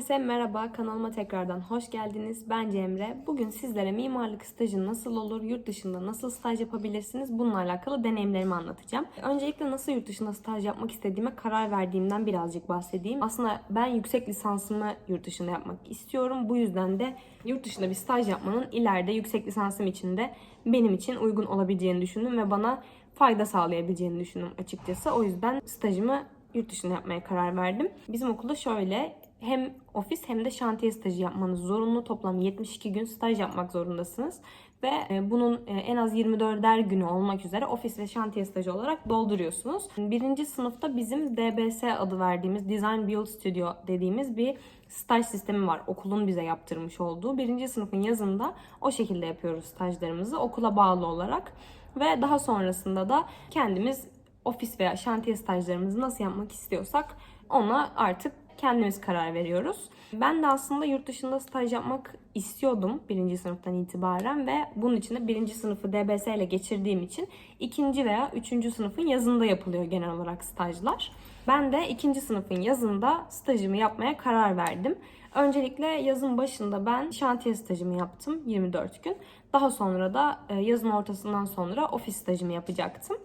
Herkese merhaba, kanalıma tekrardan hoş geldiniz. Ben Cemre. Bugün sizlere mimarlık stajı nasıl olur, yurt dışında nasıl staj yapabilirsiniz bununla alakalı deneyimlerimi anlatacağım. Öncelikle nasıl yurt dışında staj yapmak istediğime karar verdiğimden birazcık bahsedeyim. Aslında ben yüksek lisansımı yurt dışında yapmak istiyorum. Bu yüzden de yurt dışında bir staj yapmanın ileride yüksek lisansım için de benim için uygun olabileceğini düşündüm ve bana fayda sağlayabileceğini düşündüm açıkçası. O yüzden stajımı yurt dışında yapmaya karar verdim. Bizim okulda şöyle hem ofis hem de şantiye stajı yapmanız zorunlu. Toplam 72 gün staj yapmak zorundasınız. Ve e, bunun e, en az 24'er günü olmak üzere ofis ve şantiye stajı olarak dolduruyorsunuz. Birinci sınıfta bizim DBS adı verdiğimiz Design Build Studio dediğimiz bir staj sistemi var. Okulun bize yaptırmış olduğu. Birinci sınıfın yazında o şekilde yapıyoruz stajlarımızı okula bağlı olarak. Ve daha sonrasında da kendimiz ofis veya şantiye stajlarımızı nasıl yapmak istiyorsak ona artık kendimiz karar veriyoruz. Ben de aslında yurt dışında staj yapmak istiyordum birinci sınıftan itibaren ve bunun için de birinci sınıfı DBS ile geçirdiğim için ikinci veya üçüncü sınıfın yazında yapılıyor genel olarak stajlar. Ben de ikinci sınıfın yazında stajımı yapmaya karar verdim. Öncelikle yazın başında ben şantiye stajımı yaptım 24 gün. Daha sonra da e, yazın ortasından sonra ofis stajımı yapacaktım.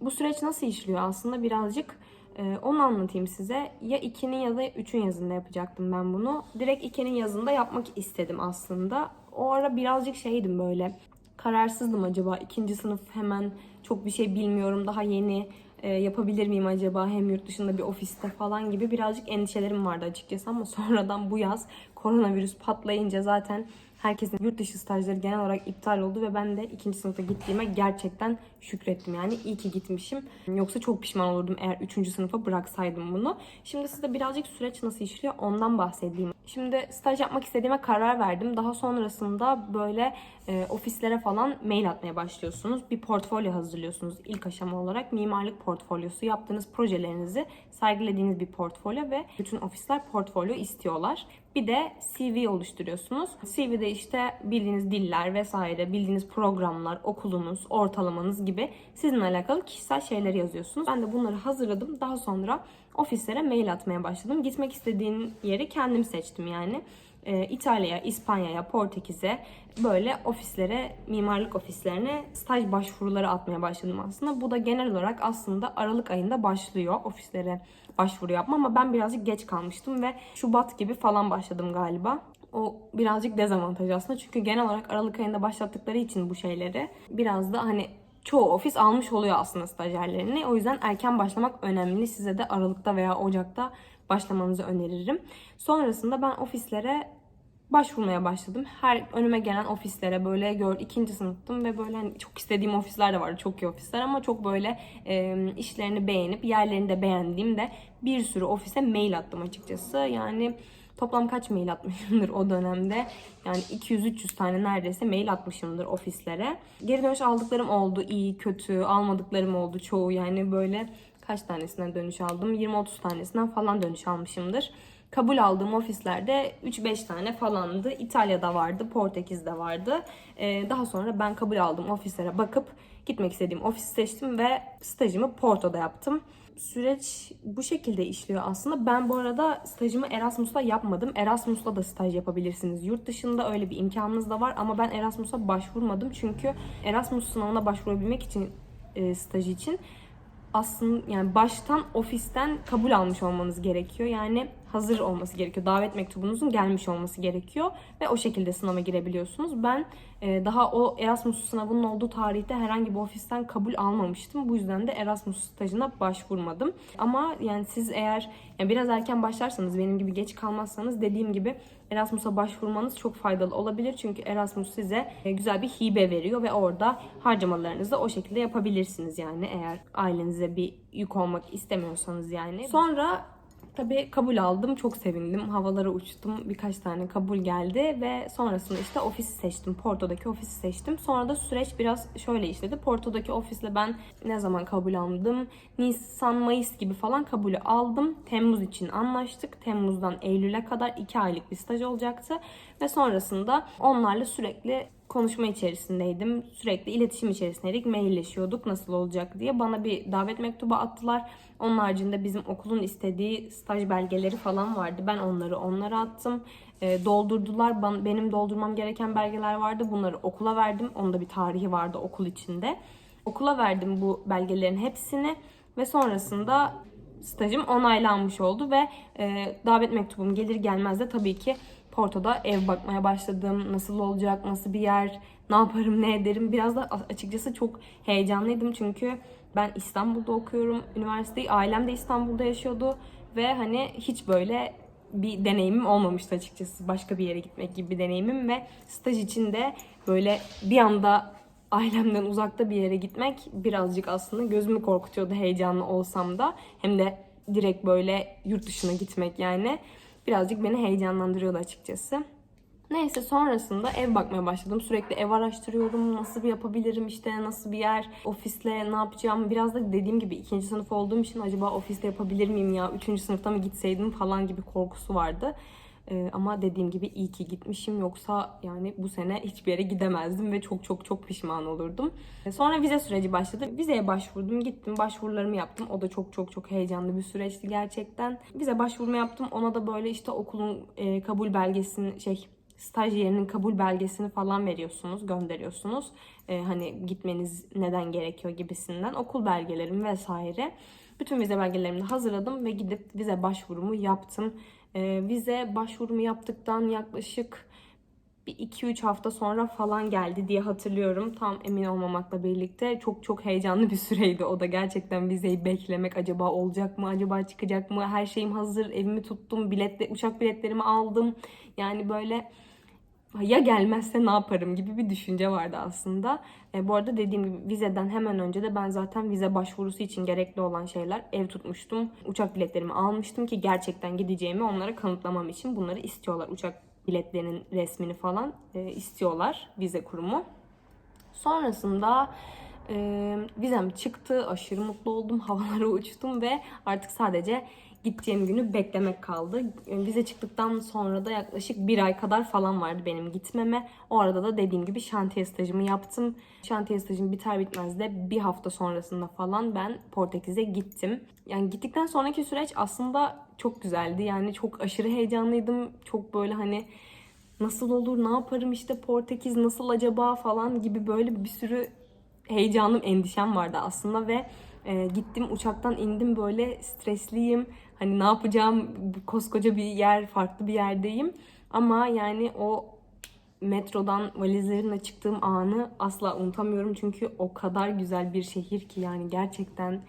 Bu süreç nasıl işliyor aslında birazcık e, onu anlatayım size. Ya 2'nin ya da 3'ün yazında yapacaktım ben bunu. Direkt 2'nin yazında yapmak istedim aslında. O ara birazcık şeydim böyle kararsızdım acaba ikinci sınıf hemen çok bir şey bilmiyorum daha yeni e, yapabilir miyim acaba hem yurt dışında bir ofiste falan gibi birazcık endişelerim vardı açıkçası ama sonradan bu yaz koronavirüs patlayınca zaten herkesin yurt dışı stajları genel olarak iptal oldu ve ben de ikinci sınıfa gittiğime gerçekten şükrettim yani iyi ki gitmişim. Yoksa çok pişman olurdum eğer üçüncü sınıfa bıraksaydım bunu. Şimdi size birazcık süreç nasıl işliyor ondan bahsedeyim. Şimdi staj yapmak istediğime karar verdim. Daha sonrasında böyle e, ofislere falan mail atmaya başlıyorsunuz. Bir portfolyo hazırlıyorsunuz ilk aşama olarak. Mimarlık portfolyosu yaptığınız projelerinizi sergilediğiniz bir portfolyo ve bütün ofisler portfolyo istiyorlar. Bir de CV oluşturuyorsunuz. CV'de işte bildiğiniz diller vesaire, bildiğiniz programlar, okulunuz, ortalamanız gibi sizinle alakalı kişisel şeyler yazıyorsunuz. Ben de bunları hazırladım. Daha sonra ofislere mail atmaya başladım. Gitmek istediğim yeri kendim seçtim yani. Ee, İtalya'ya, İspanya'ya, Portekiz'e böyle ofislere, mimarlık ofislerine staj başvuruları atmaya başladım aslında. Bu da genel olarak aslında Aralık ayında başlıyor ofislere başvuru yapma ama ben birazcık geç kalmıştım ve Şubat gibi falan başladım galiba. O birazcık dezavantaj aslında çünkü genel olarak Aralık ayında başlattıkları için bu şeyleri biraz da hani çoğu ofis almış oluyor aslında stajyerlerini. O yüzden erken başlamak önemli. Size de Aralık'ta veya Ocak'ta başlamanızı öneririm. Sonrasında ben ofislere başvurmaya başladım. Her önüme gelen ofislere böyle gör ikinci sınıftım ve böyle hani çok istediğim ofisler de vardı. Çok iyi ofisler ama çok böyle e, işlerini beğenip yerlerini de beğendiğim de bir sürü ofise mail attım açıkçası. Yani Toplam kaç mail atmışımdır o dönemde? Yani 200-300 tane neredeyse mail atmışımdır ofislere. Geri dönüş aldıklarım oldu. iyi, kötü. Almadıklarım oldu çoğu. Yani böyle kaç tanesinden dönüş aldım? 20-30 tanesinden falan dönüş almışımdır. Kabul aldığım ofislerde 3-5 tane falandı. İtalya'da vardı, Portekiz'de vardı. Ee, daha sonra ben kabul aldığım ofislere bakıp gitmek istediğim ofisi seçtim ve stajımı Porto'da yaptım süreç bu şekilde işliyor aslında. Ben bu arada stajımı Erasmus'ta yapmadım. Erasmus'la da staj yapabilirsiniz. Yurt dışında öyle bir imkanınız da var ama ben Erasmus'a başvurmadım. Çünkü Erasmus sınavına başvurabilmek için e, staj için aslında yani baştan ofisten kabul almış olmanız gerekiyor. Yani hazır olması gerekiyor. Davet mektubunuzun gelmiş olması gerekiyor ve o şekilde sınava girebiliyorsunuz. Ben e, daha o Erasmus sınavının olduğu tarihte herhangi bir ofisten kabul almamıştım. Bu yüzden de Erasmus stajına başvurmadım. Ama yani siz eğer yani biraz erken başlarsanız benim gibi geç kalmazsanız dediğim gibi Erasmus'a başvurmanız çok faydalı olabilir. Çünkü Erasmus size e, güzel bir hibe veriyor ve orada harcamalarınızı o şekilde yapabilirsiniz yani eğer ailenize bir yük olmak istemiyorsanız yani. Sonra Tabii kabul aldım. Çok sevindim. Havalara uçtum. Birkaç tane kabul geldi ve sonrasında işte ofisi seçtim. Porto'daki ofisi seçtim. Sonra da süreç biraz şöyle işledi. Porto'daki ofisle ben ne zaman kabul aldım? Nisan, Mayıs gibi falan kabulü aldım. Temmuz için anlaştık. Temmuz'dan Eylül'e kadar 2 aylık bir staj olacaktı. Ve sonrasında onlarla sürekli konuşma içerisindeydim. Sürekli iletişim içerisindeydik. Mailleşiyorduk nasıl olacak diye. Bana bir davet mektubu attılar. Onun haricinde bizim okulun istediği staj belgeleri falan vardı. Ben onları onlara attım. E, doldurdular. Ben, benim doldurmam gereken belgeler vardı. Bunları okula verdim. Onun da bir tarihi vardı okul içinde. Okula verdim bu belgelerin hepsini ve sonrasında stajım onaylanmış oldu ve e, davet mektubum gelir gelmez de tabii ki Porto'da ev bakmaya başladım. Nasıl olacak, nasıl bir yer, ne yaparım, ne ederim. Biraz da açıkçası çok heyecanlıydım çünkü ben İstanbul'da okuyorum üniversiteyi. Ailem de İstanbul'da yaşıyordu ve hani hiç böyle bir deneyimim olmamıştı açıkçası. Başka bir yere gitmek gibi bir deneyimim ve staj için de böyle bir anda ailemden uzakta bir yere gitmek birazcık aslında gözümü korkutuyordu heyecanlı olsam da. Hem de direkt böyle yurt dışına gitmek yani birazcık beni heyecanlandırıyordu açıkçası. Neyse sonrasında ev bakmaya başladım. Sürekli ev araştırıyorum. Nasıl bir yapabilirim işte nasıl bir yer, ofisle ne yapacağım. Biraz da dediğim gibi ikinci sınıf olduğum için acaba ofiste yapabilir miyim ya? Üçüncü sınıfta mı gitseydim falan gibi korkusu vardı. Ee, ama dediğim gibi iyi ki gitmişim yoksa yani bu sene hiçbir yere gidemezdim ve çok çok çok pişman olurdum. Ee, Sonra vize süreci başladı. Vizeye başvurdum, gittim, başvurularımı yaptım. O da çok çok çok heyecanlı bir süreçti gerçekten. Vize başvurumu yaptım. Ona da böyle işte okulun e, kabul belgesini şey staj yerinin kabul belgesini falan veriyorsunuz, gönderiyorsunuz. Ee, hani gitmeniz neden gerekiyor gibisinden. Okul belgelerim vesaire. Bütün vize belgelerimi hazırladım ve gidip vize başvurumu yaptım. Ee, vize başvurumu yaptıktan yaklaşık bir 2-3 hafta sonra falan geldi diye hatırlıyorum. Tam emin olmamakla birlikte çok çok heyecanlı bir süreydi. O da gerçekten vizeyi beklemek acaba olacak mı, acaba çıkacak mı? Her şeyim hazır, evimi tuttum, biletle, uçak biletlerimi aldım. Yani böyle ya gelmezse ne yaparım gibi bir düşünce vardı aslında. E, bu arada dediğim gibi vizeden hemen önce de ben zaten vize başvurusu için gerekli olan şeyler ev tutmuştum. Uçak biletlerimi almıştım ki gerçekten gideceğimi onlara kanıtlamam için bunları istiyorlar. Uçak biletlerinin resmini falan e, istiyorlar vize kurumu. Sonrasında e, vizem çıktı. Aşırı mutlu oldum. Havalara uçtum ve artık sadece gideceğim günü beklemek kaldı. E, Vize çıktıktan sonra da yaklaşık bir ay kadar falan vardı benim gitmeme. O arada da dediğim gibi şantiye stajımı yaptım. Şantiye stajım biter bitmez de bir hafta sonrasında falan ben Portekiz'e gittim. Yani gittikten sonraki süreç aslında çok güzeldi. Yani çok aşırı heyecanlıydım. Çok böyle hani nasıl olur, ne yaparım işte Portekiz nasıl acaba falan gibi böyle bir sürü heyecanım, endişem vardı aslında ve e, gittim uçaktan indim böyle stresliyim. Hani ne yapacağım, koskoca bir yer, farklı bir yerdeyim. Ama yani o metrodan valizlerimle çıktığım anı asla unutamıyorum. Çünkü o kadar güzel bir şehir ki yani gerçekten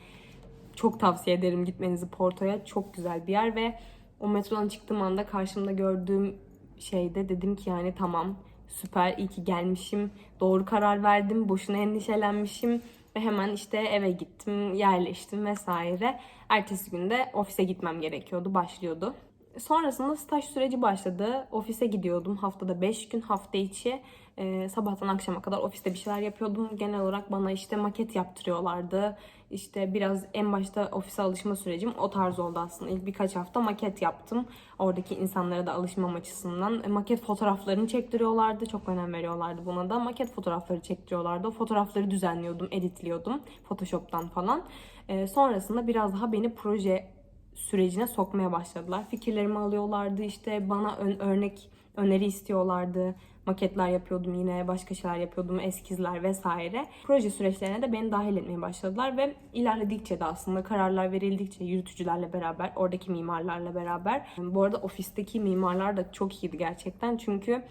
çok tavsiye ederim gitmenizi Porto'ya. Çok güzel bir yer ve o metrodan çıktığım anda karşımda gördüğüm şeyde dedim ki yani tamam süper iyi ki gelmişim. Doğru karar verdim. Boşuna endişelenmişim. Ve hemen işte eve gittim, yerleştim vesaire. Ertesi günde ofise gitmem gerekiyordu, başlıyordu. Sonrasında staj süreci başladı. Ofise gidiyordum haftada 5 gün hafta içi. Ee, sabahtan akşama kadar ofiste bir şeyler yapıyordum. Genel olarak bana işte maket yaptırıyorlardı. İşte biraz en başta ofise alışma sürecim o tarz oldu aslında. İlk birkaç hafta maket yaptım. Oradaki insanlara da alışmam açısından. E, maket fotoğraflarını çektiriyorlardı. Çok önem veriyorlardı buna da. Maket fotoğrafları çektiriyorlardı. O fotoğrafları düzenliyordum, editliyordum. Photoshop'tan falan. Ee, sonrasında biraz daha beni proje sürecine sokmaya başladılar. Fikirlerimi alıyorlardı. işte bana ön, örnek öneri istiyorlardı. Maketler yapıyordum yine, başka şeyler yapıyordum, eskizler vesaire. Proje süreçlerine de beni dahil etmeye başladılar ve ilerledikçe de aslında kararlar verildikçe yürütücülerle beraber, oradaki mimarlarla beraber. Bu arada ofisteki mimarlar da çok iyiydi gerçekten. Çünkü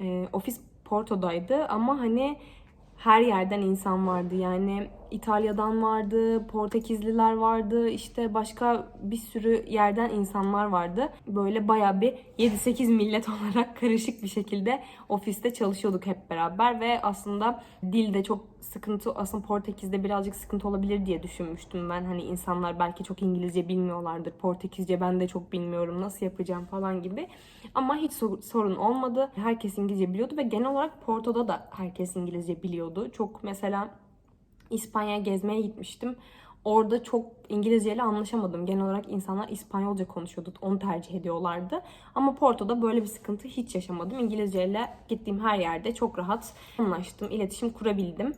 e, ofis Porto'daydı ama hani her yerden insan vardı. Yani İtalya'dan vardı, Portekizliler vardı, işte başka bir sürü yerden insanlar vardı. Böyle baya bir 7-8 millet olarak karışık bir şekilde ofiste çalışıyorduk hep beraber ve aslında dilde çok sıkıntı, aslında Portekiz'de birazcık sıkıntı olabilir diye düşünmüştüm ben. Hani insanlar belki çok İngilizce bilmiyorlardır. Portekizce ben de çok bilmiyorum. Nasıl yapacağım falan gibi. Ama hiç sorun olmadı. Herkes İngilizce biliyordu ve genel olarak Porto'da da herkes İngilizce biliyordu. Çok mesela İspanya'ya gezmeye gitmiştim. Orada çok İngilizceyle anlaşamadım. Genel olarak insanlar İspanyolca konuşuyordu. Onu tercih ediyorlardı. Ama Porto'da böyle bir sıkıntı hiç yaşamadım. İngilizceyle gittiğim her yerde çok rahat anlaştım, iletişim kurabildim.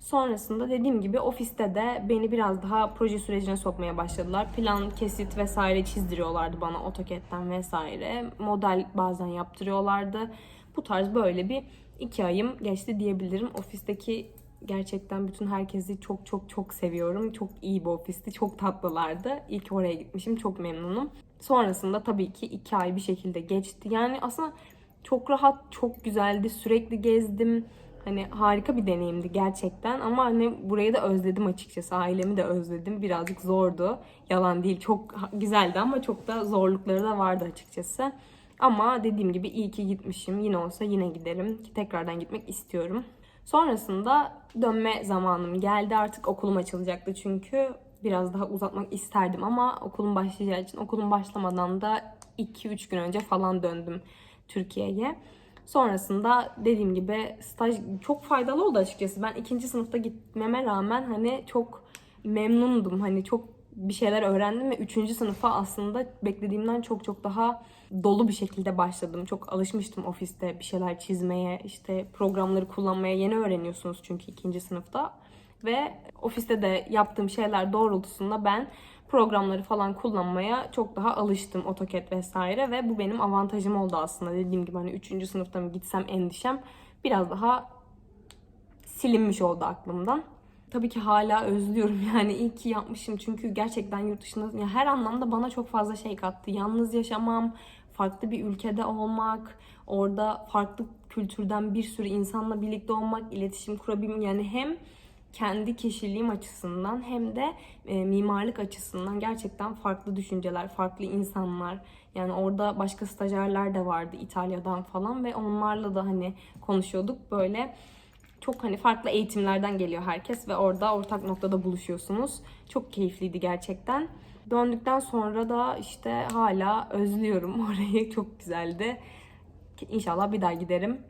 Sonrasında dediğim gibi ofiste de beni biraz daha proje sürecine sokmaya başladılar. Plan, kesit vesaire çizdiriyorlardı bana AutoCAD'den vesaire. Model bazen yaptırıyorlardı. Bu tarz böyle bir iki ayım geçti diyebilirim. Ofisteki gerçekten bütün herkesi çok çok çok seviyorum. Çok iyi bir ofisti, çok tatlılardı. İlk oraya gitmişim, çok memnunum. Sonrasında tabii ki iki ay bir şekilde geçti. Yani aslında çok rahat, çok güzeldi. Sürekli gezdim. Hani harika bir deneyimdi gerçekten ama hani burayı da özledim açıkçası. Ailemi de özledim. Birazcık zordu. Yalan değil. Çok güzeldi ama çok da zorlukları da vardı açıkçası. Ama dediğim gibi iyi ki gitmişim. Yine olsa yine giderim. Tekrardan gitmek istiyorum. Sonrasında dönme zamanım geldi. Artık okulum açılacaktı çünkü biraz daha uzatmak isterdim ama okulum başlayacağı için okulum başlamadan da 2-3 gün önce falan döndüm Türkiye'ye. Sonrasında dediğim gibi staj çok faydalı oldu açıkçası. Ben ikinci sınıfta gitmeme rağmen hani çok memnundum. Hani çok bir şeyler öğrendim ve üçüncü sınıfa aslında beklediğimden çok çok daha dolu bir şekilde başladım. Çok alışmıştım ofiste bir şeyler çizmeye, işte programları kullanmaya yeni öğreniyorsunuz çünkü ikinci sınıfta. Ve ofiste de yaptığım şeyler doğrultusunda ben programları falan kullanmaya çok daha alıştım AutoCAD vesaire ve bu benim avantajım oldu aslında. Dediğim gibi hani 3. sınıfta mı gitsem endişem biraz daha silinmiş oldu aklımdan. Tabii ki hala özlüyorum yani iyi ki yapmışım çünkü gerçekten yurt dışında ya her anlamda bana çok fazla şey kattı. Yalnız yaşamam, farklı bir ülkede olmak, orada farklı kültürden bir sürü insanla birlikte olmak, iletişim kurabilmek yani hem kendi kişiliğim açısından hem de e, mimarlık açısından gerçekten farklı düşünceler, farklı insanlar. Yani orada başka stajyerler de vardı İtalya'dan falan ve onlarla da hani konuşuyorduk böyle. Çok hani farklı eğitimlerden geliyor herkes ve orada ortak noktada buluşuyorsunuz. Çok keyifliydi gerçekten. Döndükten sonra da işte hala özlüyorum orayı. Çok güzeldi. İnşallah bir daha giderim.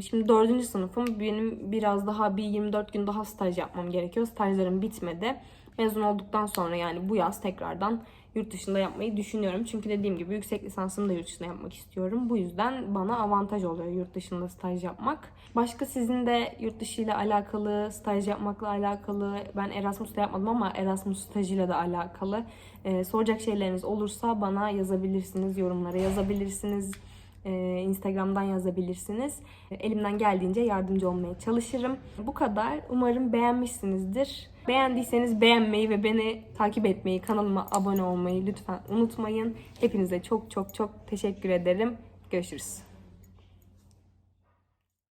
Şimdi dördüncü sınıfım. Benim biraz daha bir 24 gün daha staj yapmam gerekiyor. Stajlarım bitmedi. Mezun olduktan sonra yani bu yaz tekrardan yurt dışında yapmayı düşünüyorum. Çünkü dediğim gibi yüksek lisansımı da yurt dışında yapmak istiyorum. Bu yüzden bana avantaj oluyor yurt dışında staj yapmak. Başka sizin de yurt dışı ile alakalı, staj yapmakla alakalı, ben Erasmus'ta yapmadım ama Erasmus stajıyla da alakalı e, soracak şeyleriniz olursa bana yazabilirsiniz, yorumlara yazabilirsiniz. Ee, Instagram'dan yazabilirsiniz. Elimden geldiğince yardımcı olmaya çalışırım. Bu kadar. Umarım beğenmişsinizdir. Beğendiyseniz beğenmeyi ve beni takip etmeyi, kanalıma abone olmayı lütfen unutmayın. Hepinize çok çok çok teşekkür ederim. Görüşürüz.